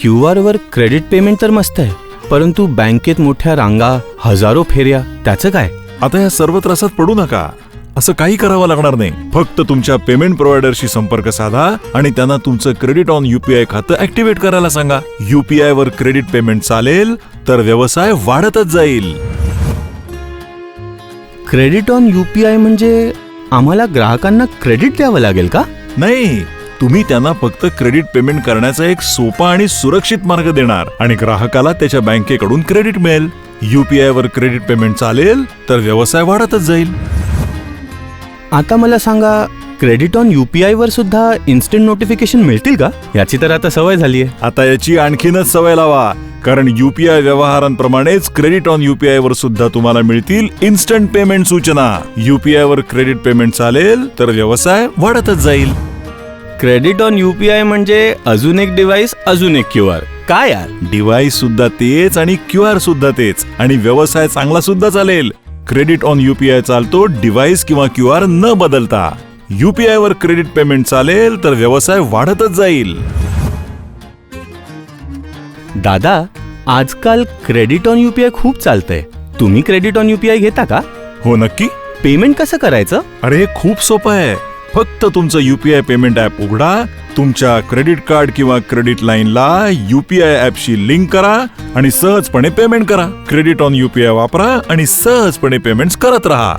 Q वर credit payment तर मस्त आहे परंतु बँकेत मोठ्या रांगा हजारो फेऱ्या त्याचं काय? आता या सर्व त्रासात पडू नका. असं काही करावं लागणार नाही. फक्त तुमच्या पेमेंट प्रोव्हायडरशी संपर्क साधा आणि त्यांना तुमचं क्रेडिट ऑन युपीआय खातं ऍक्टिव्हेट करायला सांगा. युपीआय वर क्रेडिट पेमेंट चालेल तर व्यवसाय वाढतच जाईल. क्रेडिट ऑन युपीआय म्हणजे आम्हाला ग्राहकांना क्रेडिट द्यावं लागेल का? नाही तुम्ही त्यांना फक्त क्रेडिट पेमेंट करण्याचा एक सोपा आणि सुरक्षित मार्ग देणार आणि ग्राहकाला त्याच्या बँकेकडून क्रेडिट मिळेल. युपीआय वर क्रेडिट पेमेंट चालेल तर व्यवसाय वाढतच जाईल. आता मला सांगा क्रेडिट ऑन युपीआय वर सुद्धा इन्स्टंट नोटिफिकेशन मिळतील का? याची तर आता सवय झाली आहे आता याची आणखीनच सवय लावा कारण युपीआय व्यवहारांप्रमाणेच क्रेडिट ऑन युपीआय वर सुद्धा तुम्हाला मिळतील इन्स्टंट पेमेंट सूचना. युपीआय वर क्रेडिट पेमेंट चालेल तर व्यवसाय वाढतच जाईल. क्रेडिट ऑन युपीआय म्हणजे अजून एक डिव्हाइस अजून एक क्यू आर काय यार? डिव्हाइस सुद्धा तेच आणि क्यू आर सुद्धा तेच. आणि व्यवसाय चांगला सुद्धा चालेल. क्रेडिट ऑन युपीआय चालतो डिव्हाइस किंवा क्यू आर न बदलता. युपीआय वर क्रेडिट पेमेंट चालेल तर व्यवसाय वाढतच जाईल. दादा आजकाल क्रेडिट ऑन युपीआय खूप चालतंय. तुम्ही क्रेडिट ऑन युपीआय घेता का? हो नक्की. पेमेंट कसं करायचं? अरे खूप सोपं आहे. फक्त तुमचं युपीआय पेमेंट ऍप उघडा तुमच्या क्रेडिट कार्ड किंवा क्रेडिट लाईनला युपीआय ऍपशी लिंक करा आणि सहजपणे पेमेंट करा. क्रेडिट ऑन युपीआय वापरा आणि सहजपणे पेमेंट्स करत राहा.